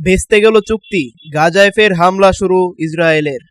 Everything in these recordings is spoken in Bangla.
ভেস্তে গেল চুক্তি গাজায় ফের হামলা শুরু ইসরায়েলের।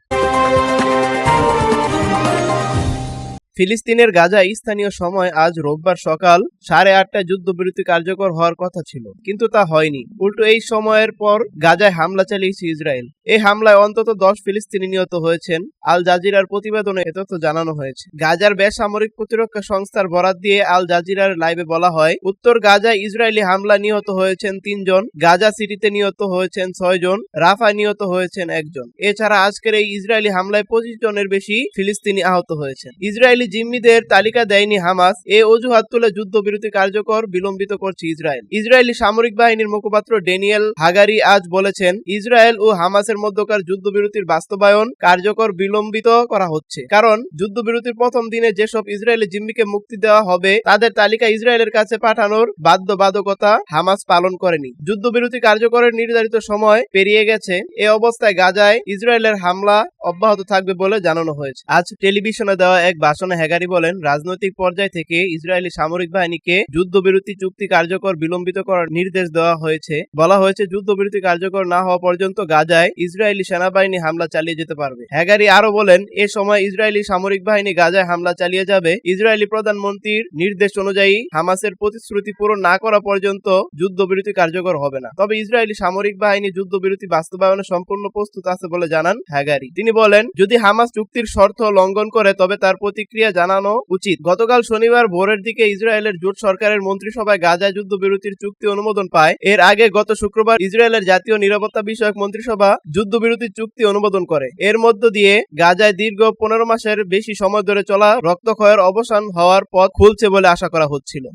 ফিলিস্তিনের গাজায় স্থানীয় সময় আজ রোববার সকাল সাড়ে আটটায় যুদ্ধবিরতি কার্যকর হওয়ার কথা ছিল, কিন্তু তা হয়নি। উল্টো এই সময়ের পর গাজায় হামলা চালিয়েছে ইসরায়েল। এই হামলায় অন্তত দশ ফিলিস্তিনি নিহত হয়েছেন। আল জাজিরার প্রতিবেদনে এ তথ্য জানানো হয়েছে। গাজার বেসামরিক প্রতিরক্ষা সংস্থার বরাত দিয়ে আল জাজিরার লাইভে বলা হয়, উত্তর গাজায় ইসরায়েলি হামলা নিহত হয়েছেন তিনজন, গাজা সিটিতে নিহত হয়েছেন ছয়জন, রাফায় নিহত হয়েছেন একজন। এছাড়া আজকের এই ইসরায়েলি হামলায় পঁচিশ জনের বেশি ফিলিস্তিনি আহত হয়েছেন। ইসরায়েলি জিম্মিদের তালিকা দেয়নি হামাস। এ অজুহাত তুলে যুদ্ধবিরতি কার্যকর বিলম্বিত করছে ইসরায়েল। ইসরায়েলি সামরিক বাহিনীর মুখপাত্র ডেনিয়েল হাগারি আজ বলেছেন, ইসরায়েল ও হামাসের মধ্যকার যুদ্ধবিরতির বাস্তবায়ন কার্যকর বিলম্বিত করা হচ্ছে। কারণ, যুদ্ধবিরতির প্রথম দিনে যেসব ইসরায়েলি জিম্মিকে মুক্তি দেওয়া হবে, তাদের তালিকা ইসরায়েলের কাছে পাঠানোর বাধ্যবাধকতা হামাস পালন করেনি। যুদ্ধবিরতি কার্যকরের নির্ধারিত সময় পেরিয়ে গেছে। এ অবস্থায় গাজায় ইসরায়েলের হামলা অব্যাহত থাকবে বলে জানানো হয়েছে। আজ টেলিভিশনে দেওয়া এক ভাষণে হ্যাগারি বলেন, রাজনৈতিক পর্যায় থেকে ইসরায়েলি সামরিক বাহিনীকে যুদ্ধবিরতি চুক্তি কার্যকর বিলম্বিত করার নির্দেশ দেওয়া হয়েছে। বলা হয়েছে, যুদ্ধবিরতি কার্যকর না হওয়া পর্যন্ত গাজায় ইসরায়েলি সেনাবাহিনী হামলা চালিয়ে যেতে পারবে। হ্যাগারি আরও বলেন, এ সময় ইসরায়েলি সামরিক বাহিনী গাজায় হামলা চালিয়ে যাবে। ইসরায়েলি প্রধানমন্ত্রীর নির্দেশ অনুযায়ী হামাসের প্রতিশ্রুতি পূরণ না করা পর্যন্ত যুদ্ধবিরতি কার্যকর হবে না। তবে ইসরায়েলি সামরিক বাহিনী যুদ্ধবিরতি বাস্তবায়নে সম্পূর্ণ প্রস্তুত আছে বলে জানান হ্যাগারি তিনি বলেন, যদি হামাস চুক্তির শর্ত লঙ্ঘন করে, তবে তার প্রতিক্রিয়া জানানো উচিত। গতকাল শনিবার ভোরের দিকে ইসরায়েলের জোট সরকারের মন্ত্রিসভায় গাজায় যুদ্ধবিরতির চুক্তি অনুমোদন পায়। এর আগে গত শুক্রবার ইসরায়েলের জাতীয় নিরাপত্তা বিষয়ক মন্ত্রিসভা যুদ্ধবিরতির চুক্তি অনুমোদন করে। এর মধ্য দিয়ে গাজায় দীর্ঘ পনেরো মাসের বেশি সময় ধরে চলা রক্তক্ষয়ের অবসান হওয়ার পথ খুলছে বলে আশা করা হচ্ছিল।